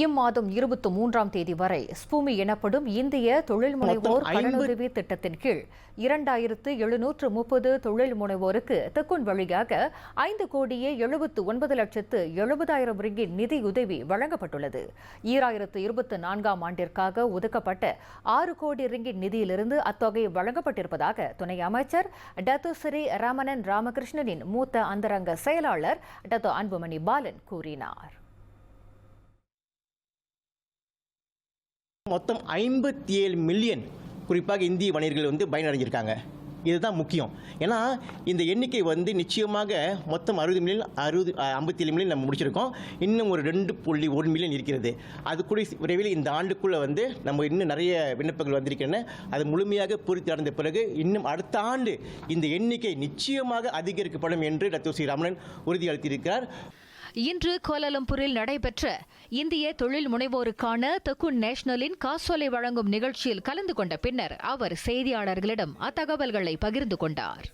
இம்மாதம் இருபத்தி மூன்றாம் தேதி வரை ஸ்பூமி எனப்படும் இந்திய தொழில் முனைவோர் கடனுதவி திட்டத்தின் கீழ் இரண்டாயிரத்து எழுநூற்று முப்பது தொழில் முனைவோருக்கு தெக்குன் வழியாக ஐந்து கோடியே எழுபத்து ஒன்பது லட்சத்து எழுபதாயிரம் ரிங்கிட் நிதியுதவி வழங்கப்பட்டுள்ளது. ஈராயிரத்து இருபத்தி நான்காம் ஆண்டிற்காக ஒதுக்கப்பட்ட ஆறு கோடி ரிங்கிட் நிதியிலிருந்து அத்தொகை வழங்கப்பட்டிருப்பதாக துணை அமைச்சர் டத்து ஸ்ரீ ரமணன் ராமகிருஷ்ணனின் மூத்த அந்தரங்க செயலாளர் டத்து அன்புமணி பாலன் கூறினார். மொத்தம் ஐம்பத்தி ஏழு மில்லியன் குறிப்பாக இந்திய வணிகர்கள் வந்து பயனடைஞ்சிருக்காங்க. இதுதான் முக்கியம். ஏன்னா இந்த எண்ணிக்கை வந்து நிச்சயமாக மொத்தம் அறுபது மில்லியன் அறுபது ஐம்பத்தி ஏழு மில்லியன் நம்ம முடிச்சிருக்கோம். இன்னும் ஒரு ரெண்டு புள்ளி ஒரு மில்லியன் இருக்கிறது. அது கூட விரைவில் இந்த ஆண்டுக்குள்ளே வந்து நம்ம இன்னும் நிறைய விண்ணப்பங்கள் வந்திருக்கின்றன. அது முழுமையாக பூர்த்தி அடைந்த பிறகு இன்னும் அடுத்த ஆண்டு இந்த எண்ணிக்கை நிச்சயமாக அதிகரிக்கப்படும் என்று டாக்டர் ஸ்ரீ ரமணன் உறுதியளித்திருக்கிறார். இன்று கோலாலம்பூரில் நடைபெற்ற இந்திய தொழில் முனைவோருக்கான தெக்குன் நேஷனலின் காசோலை வழங்கும் நிகழ்ச்சியில் கலந்து கொண்ட பின்னர் அவர் செய்தியாளர்களிடம் அத்தகவல்களை பகிர்ந்து கொண்டார்.